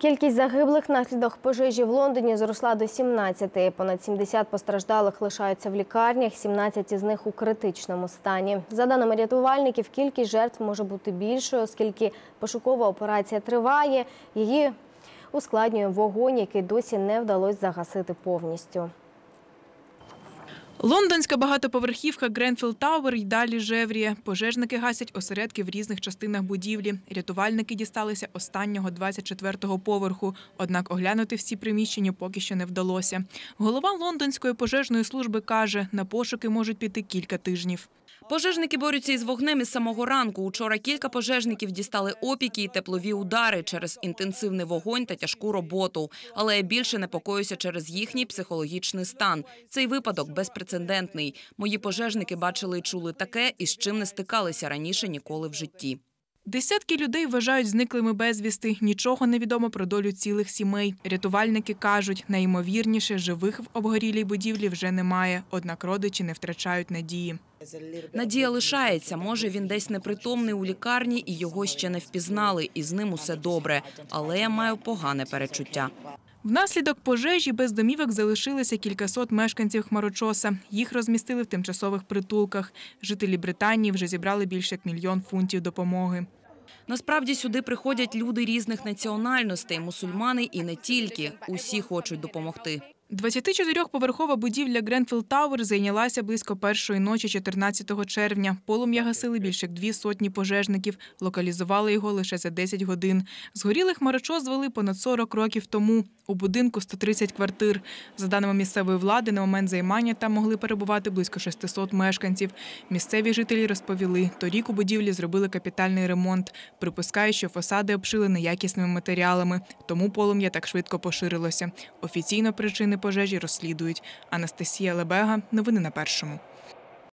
Кількість загиблих наслідок пожежі в Лондоні зросла до 17. Понад 70 постраждалих лишаються в лікарнях, 17 із них у критичному стані. За даними рятувальників, кількість жертв може бути більшою, оскільки пошукова операція триває. Її ускладнює вогонь, який досі не вдалося загасити повністю. Лондонська багатоповерхівка Гренфілд Тауер й далі жевріє. Пожежники гасять осередки в різних частинах будівлі. Рятувальники дісталися останнього 24-го поверху. Однак оглянути всі приміщення поки що не вдалося. Голова лондонської пожежної служби каже, на пошуки можуть піти кілька тижнів. Пожежники борються із вогнем із самого ранку. Учора кілька пожежників дістали опіки і теплові удари через інтенсивний вогонь та тяжку роботу. Але я більше непокоюся через їхній психологічний стан. Цей випадок безпрецедентний. Мої пожежники бачили і чули таке, із чим не стикалися раніше ніколи в житті. Десятки людей вважають зниклими безвісти. Нічого не відомо про долю цілих сімей. Рятувальники кажуть, найімовірніше живих в обгорілій будівлі вже немає. Однак родичі не втрачають надії. Надія лишається. Може, він десь непритомний у лікарні і його ще не впізнали, і з ним усе добре. Але я маю погане перечуття. Внаслідок пожежі без домівок залишилися кількасот мешканців Хмарочоса. Їх розмістили в тимчасових притулках. Жителі Британії вже зібрали більше як мільйон фунтів допомоги. Насправді сюди приходять люди різних національностей, мусульмани і не тільки. Усі хочуть допомогти. 24-поверхова будівля Гренфілд Тауер зайнялася близько першої ночі 14 червня. Полум'я гасили більше як дві сотні пожежників. Локалізували його лише за 10 годин. Згорілих хмарочос звели понад 40 років тому. У будинку 130 квартир. За даними місцевої влади, на момент займання там могли перебувати близько 600 мешканців. Місцеві жителі розповіли, торік у будівлі зробили капітальний ремонт. Припускають, що фасади обшили неякісними матеріалами, тому полум'я так швидко поширилося. Офіційно причини пожежі розслідують. Анастасія Лебега. Новини на першому.